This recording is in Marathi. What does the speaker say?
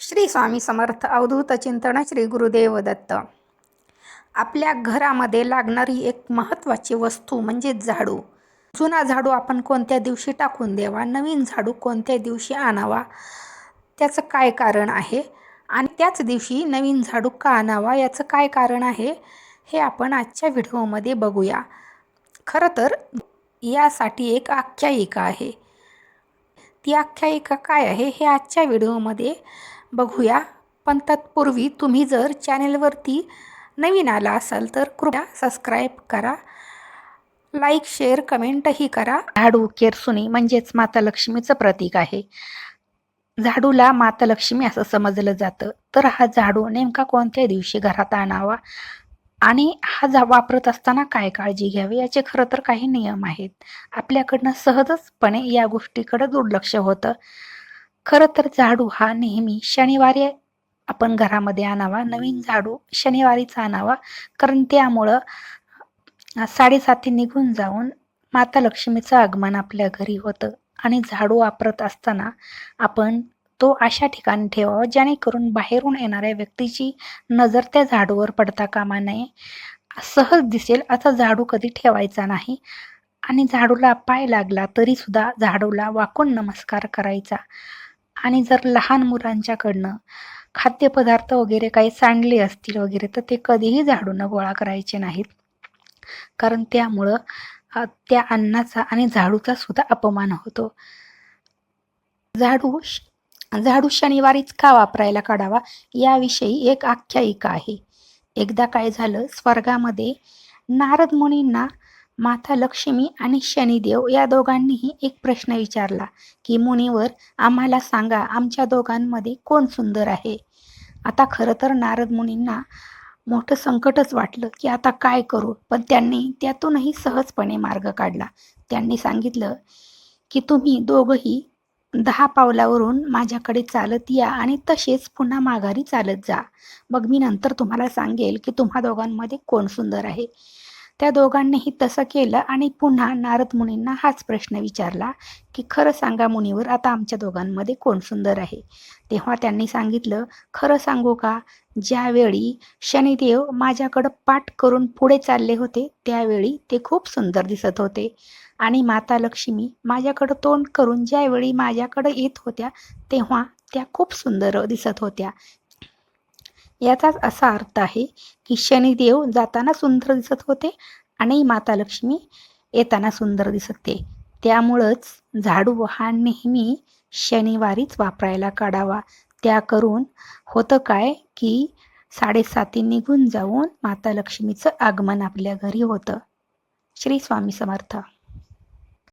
श्री स्वामी समर्थ अवधूत चिंतन श्री गुरुदेव दत्त. आपल्या घरामध्ये लागणारी एक महत्त्वाची वस्तू म्हणजे झाडू. जुना झाडू आपण कोणत्या दिवशी टाकून द्यावा? नवीन झाडू कोणत्या दिवशी आणावा? त्याचं काय कारण आहे? आणि त्याच दिवशी नवीन झाडू का आणावा? याचं काय कारण आहे? हे आपण आजच्या व्हिडिओमध्ये बघूया. खरं तर यासाठी एक आख्यायिका आहे. ती आख्यायिका काय आहे? हे आजच्या व्हिडिओमध्ये बघूया. पण तत्पूर्वी तुम्ही जर चॅनेलवरती नवीन आला असाल तर कृपया सबस्क्राईब करा. लाईक शेअर कमेंटही करा. झाडू केरसुनी म्हणजेच माता लक्ष्मीचं प्रतीक आहे. झाडूला माता लक्ष्मी असं समजलं जातं. तर हा झाडू नेमका कोणत्या दिवशी घरात आणावा आणि हा जा वापरत असताना काय काळजी घ्यावी याचे खरं तर काही नियम आहेत. आपल्याकडनं सहजचपणे या गोष्टीकडे दुर्लक्ष होतं. खरं तर झाडू हा नेहमी शनिवारी आपण घरामध्ये आणावा नवीन झाडू शनिवारीच आणावा. कारण त्यामुळं साडेसाती निघून जाऊन माता लक्ष्मीचं आगमन आपल्या घरी होतं. आणि झाडू वापरत असताना आपण तो अशा ठिकाणी ठेवावा जेणेकरून बाहेरून येणाऱ्या व्यक्तीची नजर त्या झाडूवर पडता कामा नये. सहज दिसेल असा झाडू कधी ठेवायचा नाही. आणि झाडूला पाय लागला तरीसुद्धा झाडूला वाकून नमस्कार करायचा. आणि जर लहान मुलांच्याकडनं खाद्यपदार्थ वगैरे काही सांडले असतील वगैरे तर ते कधीही झाडूनं गोळा करायचे नाहीत. कारण त्यामुळं त्या अन्नाचा आणि झाडूचा सुद्धा अपमान होतो. झाडू झाडू शनिवारीच का वापरायला काढावा याविषयी एक आख्यायिका आहे. एकदा काय झालं स्वर्गामध्ये नारद मुनींना माता लक्ष्मी आणि शनिदेव या दोघांनीही एक प्रश्न विचारला की मुनीवर आम्हाला सांगा आमच्या दोघांमध्ये कोण सुंदर आहे? आता खरं तर नारद मुनींना मोठं संकटच वाटलं की आता काय करू? पण त्यांनी त्यातूनही सहजपणे मार्ग काढला. त्यांनी सांगितलं की तुम्ही दोघंही दहा पावलावरून माझ्याकडे चालत या आणि तसेच पुन्हा माघारी चालत जा. मग मी नंतर तुम्हाला सांगेल की तुम्हा दोघांमध्ये कोण सुंदर आहे. त्या दोघांनीही तसं केलं आणि पुन्हा नारद मुनींना हाच प्रश्न विचारला की खरं सांगा मुनीवर आता आमच्या दोघांमध्ये कोण सुंदर आहे? तेव्हा त्यांनी सांगितलं खरं सांगू का? ज्यावेळी शनिदेव माझ्याकडं पाठ करून पुढे चालले होते त्यावेळी ते खूप सुंदर दिसत होते. आणि माता लक्ष्मी माझ्याकडं तोंड करून ज्यावेळी माझ्याकडं येत होत्या तेव्हा त्या खूप सुंदर दिसत होत्या. याचाच असा अर्थ आहे की शनिदेव जाताना सुंदर दिसत होते आणि माता लक्ष्मी येताना सुंदर दिसते. त्यामुळंच झाडू हा नेहमी शनिवारीच वापरायला काढावा. त्या करून होतं काय की साडेसाती निघून जाऊन माता लक्ष्मीचं आगमन आपल्या घरी होतं. श्री स्वामी समर्थ.